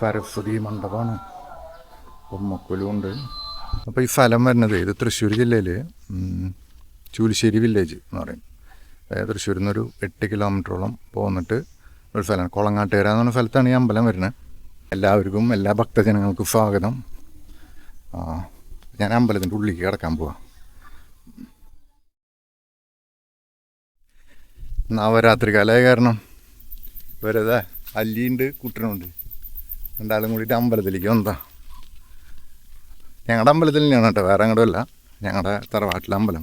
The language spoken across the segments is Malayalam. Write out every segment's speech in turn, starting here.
സരസ്വതി മണ്ഡപമാണ്. ബൊമ്മക്കുലുണ്ട് അപ്പോൾ ഈ സ്ഥലം വരുന്നത് ഇത് തൃശ്ശൂർ ജില്ലയിൽ ചൂലിശ്ശേരി വില്ലേജ് എന്ന് പറയും. അതായത് തൃശ്ശൂരിൽ നിന്നൊരു എട്ട് കിലോമീറ്ററോളം പോന്നിട്ട് ഒരു സ്ഥലമാണ് കൊളങ്ങാട്ടുകര എന്ന് പറഞ്ഞ സ്ഥലത്താണ് ഈ അമ്പലം വരുന്നത്. എല്ലാവർക്കും എല്ലാ ഭക്തജനങ്ങൾക്കും സ്വാഗതം. ഞാൻ അമ്പലത്തിന്റെ ഉള്ളിലേക്ക് കിടക്കാൻ പോവാം. നവരാത്രി കാലമായ കാരണം വെറുതെ അല്ലിയുണ്ട് കുട്ടനുണ്ട്. രണ്ടാളും കൂടിയിട്ട് അമ്പലത്തിലേക്ക് വന്നതാ. ഞങ്ങളുടെ അമ്പലത്തിൽ തന്നെയാണ് കേട്ടോ വേറെ അങ്ങോട്ടുമല്ല ഞങ്ങളുടെ തറവാട്ടിലെ അമ്പലം.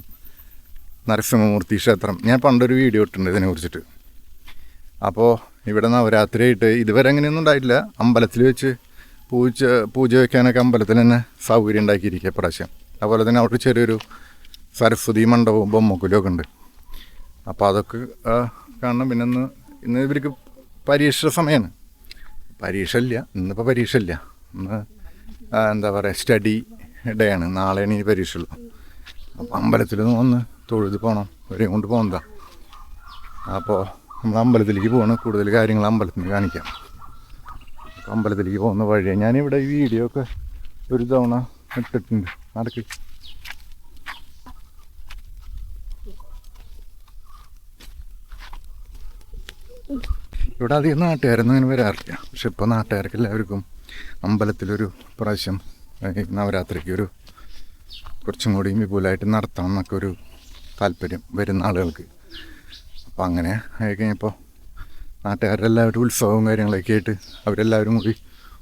നരസിംഹമൂർത്തി ക്ഷേത്രം. ഞാൻ പണ്ടൊരു വീഡിയോ ഇട്ടിട്ടുണ്ട് ഇതിനെ കുറിച്ചിട്ട്. അപ്പോൾ ഇവിടെ നവരാത്രിയായിട്ട് ഇതുവരെ അങ്ങനെയൊന്നും ഉണ്ടായിട്ടില്ല. അമ്പലത്തിൽ വെച്ച് പൂജ പൂജ വയ്ക്കാനൊക്കെ അമ്പലത്തിൽ തന്നെ സൗകര്യം ഉണ്ടാക്കിയിരിക്കുക പ്രാവശ്യം അതുപോലെ തന്നെ അവിടെ ചെറിയൊരു സരസ്വതി മണ്ഡപവും ബൊമ്മക്കുലും ഒക്കെ ഉണ്ട്. അപ്പോൾ അതൊക്കെ കാണണം. പിന്നെ ഇന്ന് ഇന്ന് ഇവർക്ക് പരീക്ഷ സമയമാണ്. പരീക്ഷ ഇല്ല ഇന്നിപ്പോൾ പരീക്ഷ ഇല്ല ഇന്ന് എന്താ പറയുക സ്റ്റഡി ഡേ ആണ്. നാളെയാണ് ഇനി പരീക്ഷ ഉള്ളൂ അപ്പോൾ അമ്പലത്തിൽ നിന്ന് വന്ന് തൊഴുത് പോകണം ഒരേ കൊണ്ട് പോകുന്നതാ അപ്പോൾ നമ്മൾ അമ്പലത്തിലേക്ക് പോകണം കൂടുതൽ കാര്യങ്ങൾ അമ്പലത്തിൽ കാണിക്കാം. അപ്പോൾ അമ്പലത്തിലേക്ക് പോകുന്ന വഴിയാണ് ഞാനിവിടെ ഈ വീഡിയോ ഒക്കെ ഒരു തവണ ഇട്ടിട്ടുണ്ട്. നടക്ക്. ഇവിടെ അധികം നാട്ടുകാരൊന്നും അങ്ങനെ വരാറില്ല. പക്ഷെ ഇപ്പോൾ നാട്ടുകാർക്ക് എല്ലാവർക്കും അമ്പലത്തിലൊരു പ്രാവശ്യം നവരാത്രിക്ക് ഒരു കുറച്ചും കൂടി വിപുലമായിട്ട് നടത്തണം എന്നൊക്കെ ഒരു താല്പര്യം വരുന്ന ആളുകൾക്ക്. അപ്പോൾ അങ്ങനെ ആയിക്കഴിഞ്ഞപ്പോൾ നാട്ടുകാരെല്ലാവരും ഉത്സവവും കാര്യങ്ങളൊക്കെ ആയിട്ട് അവരെല്ലാവരും കൂടി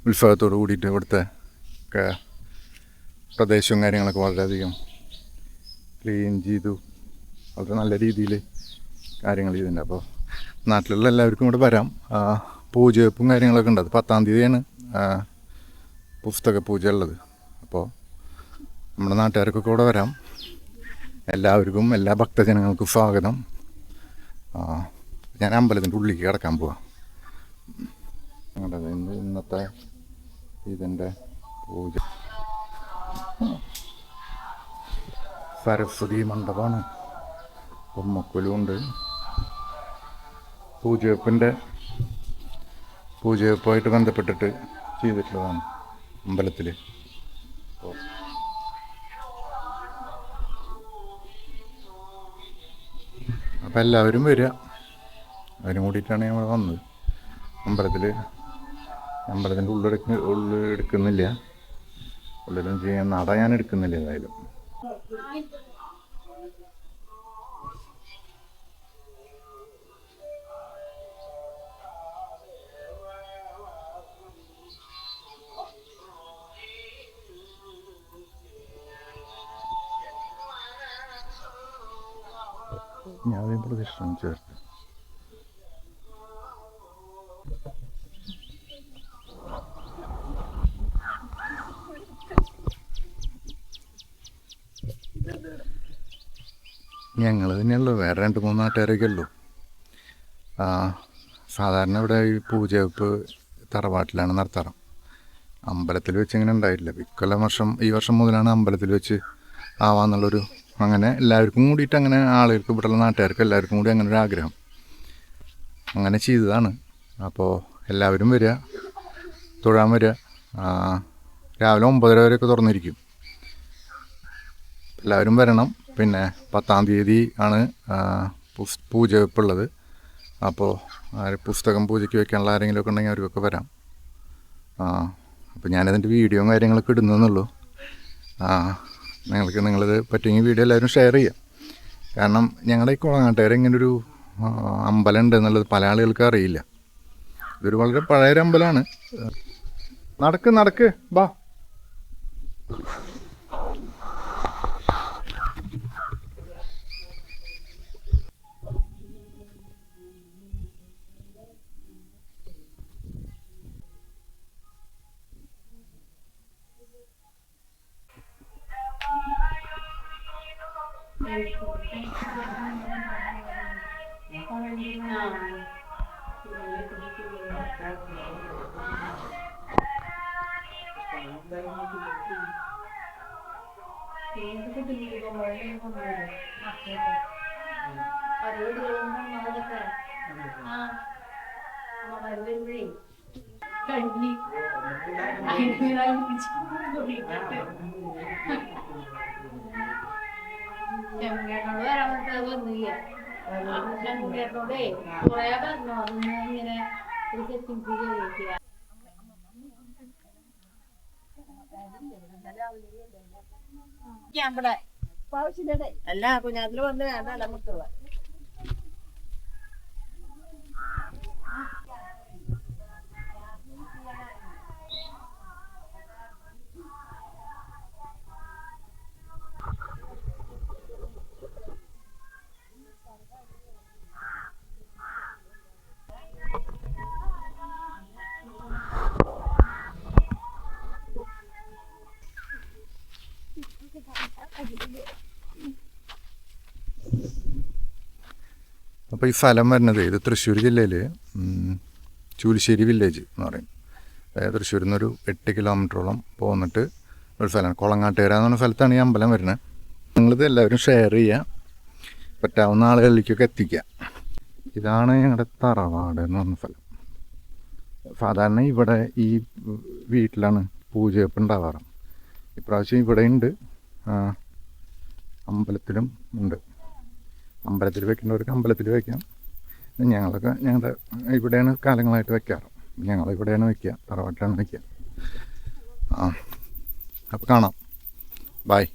ഉത്സവത്തോട് കൂടിയിട്ട് ഇവിടുത്തെ പ്രദേശവും കാര്യങ്ങളൊക്കെ വളരെയധികം ക്ലീൻ ചെയ്തു. വളരെ നല്ല രീതിയിൽ കാര്യങ്ങൾ ചെയ്തിട്ടുണ്ട്. അപ്പോൾ നാട്ടിലുള്ള എല്ലാവർക്കും കൂടെ വരാം. പൂജവെപ്പും കാര്യങ്ങളൊക്കെ ഉണ്ട്. അത് പത്താം തീയതിയാണ് പുസ്തക പൂജ ഉള്ളത്. അപ്പോൾ നമ്മുടെ നാട്ടുകാർക്കൊക്കെ കൂടെ വരാം. എല്ലാവർക്കും എല്ലാ ഭക്തജനങ്ങൾക്കും സ്വാഗതം. ഞാൻ അമ്പലത്തിന്റെ ഉള്ളിലേക്ക് കിടക്കാൻ പോവാം. ഇന്നത്തെ ഇതിന്റെ പൂജ. സരസ്വതി മണ്ഡപമാണ്. ബൊമ്മക്കുലുണ്ട് പൂജവെപ്പിന്റെ പൂജവെപ്പുമായിട്ട് ബന്ധപ്പെട്ടിട്ട് ചെയ്തിട്ടുള്ളതാണ് അമ്പലത്തിൽ അപ്പം എല്ലാവരും വരിക. അതിനും കൂടിയിട്ടാണ് ഞങ്ങൾ വന്നത്. അമ്പലത്തിൽ അമ്പലത്തിന്റെ ഉള്ളെടുക്ക ഉള്ളിൽ എടുക്കുന്നില്ല. ഉള്ളിലും ചെയ്യാൻ നട ഞാൻ എടുക്കുന്നില്ല ഏതായാലും. ഞാൻ ആദ്യം പ്രദക്ഷിണം ചേർത്ത്. ഞങ്ങൾ തന്നെയുള്ളൂ വേറെ രണ്ട് മൂന്ന് നാട്ടുകാരൊക്കെ സാധാരണ ഇവിടെ ഈ പൂജവെപ്പ് തറവാട്ടിലാണ് നടത്താറ്. അമ്പലത്തിൽ വെച്ച് ഇങ്ങനെ ഉണ്ടായിട്ടില്ല. ഇക്കൊല്ലം വർഷം ഈ വർഷം മുതലാണ് അമ്പലത്തിൽ വെച്ച് ആവാന്നുള്ളൊരു അങ്ങനെ എല്ലാവർക്കും കൂടിയിട്ട് അങ്ങനെ ആളുകൾക്ക് ഇവിടെയുള്ള നാട്ടുകാർക്ക് എല്ലാവർക്കും കൂടി അങ്ങനെ ഒരു ആഗ്രഹം. അങ്ങനെ ചെയ്തതാണ്. അപ്പോൾ എല്ലാവരും വരിക തൊഴാൻ വരിക. രാവിലെ ഒമ്പതര വരെയൊക്കെ തുറന്നിരിക്കും. എല്ലാവരും വരണം. പിന്നെ പത്താം തീയതി ആണ് പൂജ വെപ്പുള്ളത് അപ്പോൾ പുസ്തകം പൂജയ്ക്ക് വെക്കാനുള്ള ആരെങ്കിലുമൊക്കെ ഉണ്ടെങ്കിൽ അവർക്കൊക്കെ വരാം. ആ അപ്പോൾ ഞാനതിന്റെ വീഡിയോയും കാര്യങ്ങളൊക്കെ ഇടുന്നതെന്നുള്ളൂ. ആ നിങ്ങൾക്ക് നിങ്ങളിത് പറ്റുമെങ്കിൽ വീഡിയോ എല്ലാവരും ഷെയർ ചെയ്യാം. കാരണം ഞങ്ങളുടെ ഈ കുളങ്ങാട്ടുകാർ ഒരു അമ്പലം ഉണ്ട് എന്നുള്ളത് പല ആളുകൾക്കും അറിയില്ല. ഇതൊരു വളരെ പഴയൊരു അമ്പലമാണ് നടക്ക് നടക്ക് ബാ. Parang hindi na sinali ko dito yung tag na Parang dahil hindi ko dito. Tingin ko pinili ko mo rin ko mo rin. Pari ko dito mo mahalaga ka. Ha? Makawin rin. Kindly. Ay, nilangin ko dito. ചെമ്മേട്ടനോട് വരാൻ അത് വന്നില്ല ചെമ്മേട്ടനോടേ കൊറേ പറഞ്ഞു. അതൊന്ന് ഇങ്ങനെ ഒരു സെറ്റിംഗ് ഇവിടെ. അല്ല കുഞ്ഞാത്തിൽ വന്ന് വേണ്ട നമുക്ക് അപ്പോൾ ഈ സ്ഥലം വരുന്നത് ഇത് തൃശ്ശൂർ ജില്ലയിൽ ചൂലിശ്ശേരി വില്ലേജ് എന്ന് പറയും. അതായത് തൃശ്ശൂരിൽ നിന്നൊരു എട്ട് കിലോമീറ്ററോളം പോന്നിട്ട് ഒരു സ്ഥലമാണ്. കുളങ്ങാട്ടുകര എന്ന് പറഞ്ഞ സ്ഥലത്താണ് ഈ അമ്പലം വരുന്നത്. നിങ്ങളിത് എല്ലാവരും ഷെയർ ചെയ്യുക. പറ്റാവുന്ന ആളുകളിലേക്കൊക്കെ എത്തിക്കുക. ഇതാണ് ഞങ്ങളുടെ തറവാട് എന്ന് പറഞ്ഞ സ്ഥലം. സാധാരണ ഇവിടെ ഈ വീട്ടിലാണ് പൂജയൊക്കെ ഉണ്ടാവാറ്. ഇപ്രാവശ്യം ഇവിടെ ഉണ്ട്. അമ്പലത്തിലും ഉണ്ട്. അമ്പലത്തിൽ വെക്കേണ്ടവർക്ക് അമ്പലത്തിൽ വയ്ക്കാം ഞങ്ങളൊക്കെ ഞങ്ങളുടെ ഇവിടെയാണ് കാലങ്ങളായിട്ട് വെക്കാറ്. ഞങ്ങൾ ഇവിടെയാണ് വയ്ക്കുക തറവാട്ടിലാണ് വയ്ക്കുക ആ അപ്പോൾ കാണാം. ബായ്